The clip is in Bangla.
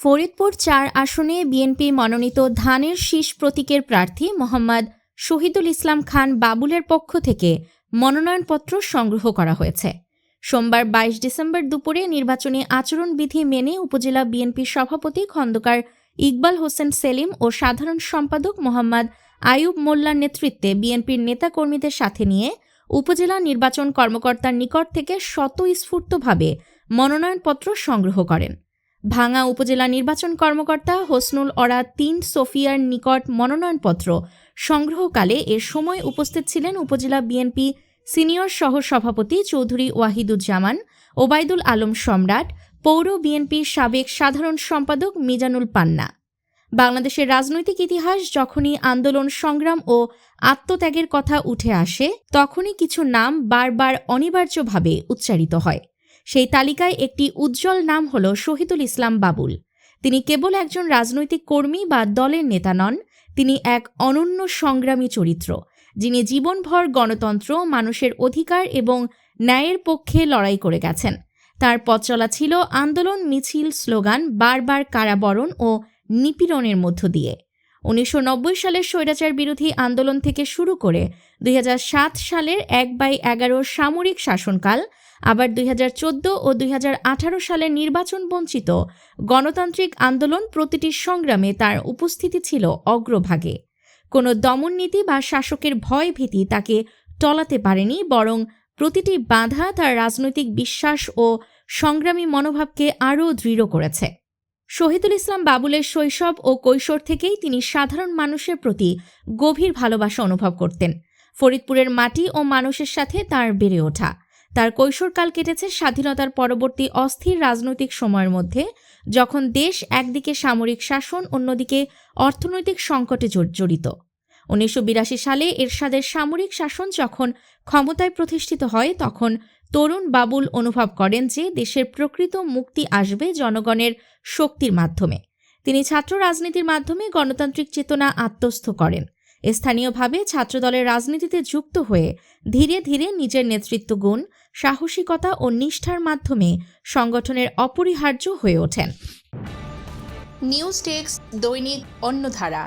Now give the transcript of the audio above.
ফরিদপুর চার আসনে বিএনপি মনোনীত ধানের শীষ প্রতীকের প্রার্থী মোহাম্মদ শহীদুল ইসলাম খান বাবুলের পক্ষ থেকে মনোনয়নপত্র সংগ্রহ করা হয়েছে। সোমবার বাইশ ডিসেম্বর দুপুরে নির্বাচনী আচরণবিধি মেনে উপজেলা বিএনপির সভাপতি খন্দকার ইকবাল হোসেন সেলিম ও সাধারণ সম্পাদক মোহাম্মদ আয়ুব মোল্লার নেতৃত্বে বিএনপির নেতাকর্মীদের সাথে নিয়ে উপজেলা নির্বাচন কর্মকর্তার নিকট থেকে স্বতঃস্ফূর্তভাবে মনোনয়নপত্র সংগ্রহ করেন। ভাঙা উপজেলা নির্বাচন কর্মকর্তা হোসনুল অরা তিন, সোফিয়ার নিকট মনোনয়নপত্র। সংগ্রহকালে এ সময় উপস্থিত ছিলেন উপজেলা বিএনপি সিনিয়র সহ সভাপতি চৌধুরী ওয়াহিদুজ্জামান, ওবায়দুল আলম সম্রাট, পৌর বিএনপির সাবেক সাধারণ সম্পাদক মিজানুল পান্না। বাংলাদেশের রাজনৈতিক ইতিহাস যখনই আন্দোলন, সংগ্রাম ও আত্মত্যাগের কথা উঠে আসে, তখনই কিছু নাম বারবার অনিবার্যভাবে উচ্চারিত হয়। সেই তালিকায় একটি উজ্জ্বল নাম হল শহীদুল ইসলাম বাবুল। তিনি কেবল একজন রাজনৈতিক কর্মী বা দলের নেতা নন, তিনি এক অনন্য সংগ্রামী চরিত্র, যিনি জীবনভর গণতন্ত্র, মানুষের অধিকার এবং ন্যায়ের পক্ষে লড়াই করে গেছেন। তার পথ চলা ছিল আন্দোলন মিছিল স্লোগান, বারবার কারাবরণ ও নিপীড়নের মধ্য দিয়ে। উনিশশো নব্বই সালের স্বৈরাচার বিরোধী আন্দোলন থেকে শুরু করে দুই হাজার সাত সালের এক বাই এগারো সামরিক শাসনকাল, আবার দুই হাজার চোদ্দ ও দুই হাজার আঠারো সালের নির্বাচন বঞ্চিত গণতান্ত্রিক আন্দোলন প্রতিটি সংগ্রামে তার উপস্থিতি ছিল অগ্রভাগে। কোনো দমননীতি বা শাসকের ভয় ভীতি তাকে টলাতে পারেনি, বরং প্রতিটি বাধা তার রাজনৈতিক বিশ্বাস ও সংগ্রামী মনোভাবকে আরও দৃঢ় করেছে। শহীদুল ইসলাম বাবুলের শৈশব ও কৈশোর থেকেই তিনি সাধারণ মানুষের প্রতি গভীর ভালোবাসা অনুভব করতেন। ফরিদপুরের মাটি ও মানুষের সাথে তার বেড়ে ওঠা। তার কৈশোরকাল কেটেছে স্বাধীনতার পরবর্তী অস্থির রাজনৈতিক সময়ের মধ্যে, যখন দেশ একদিকে সামরিক শাসন, অন্যদিকে অর্থনৈতিক সংকটে জড়- জড়িত। উনিশশো বিরাশি সালে এরশাদের সামরিক শাসন যখন ক্ষমতায় প্রতিষ্ঠিত হয়, তখন তরুণ বাবুল অনুভব করেন যে দেশের প্রকৃত মুক্তি আসবে জনগণের শক্তির মাধ্যমে। তিনি ছাত্র রাজনীতির মাধ্যমে গণতান্ত্রিক চেতনা আত্মস্থ করেন। স্থানীয়ভাবে ছাত্রদলের রাজনীতিতে যুক্ত হয়ে ধীরে ধীরে নিজের নেতৃত্ব গুণ, সাহসিকতা ও নিষ্ঠার মাধ্যমে সংগঠনের অপরিহার্য হয়ে ওঠেন। নিউজ টেক্স দৈনিক অন্যধারা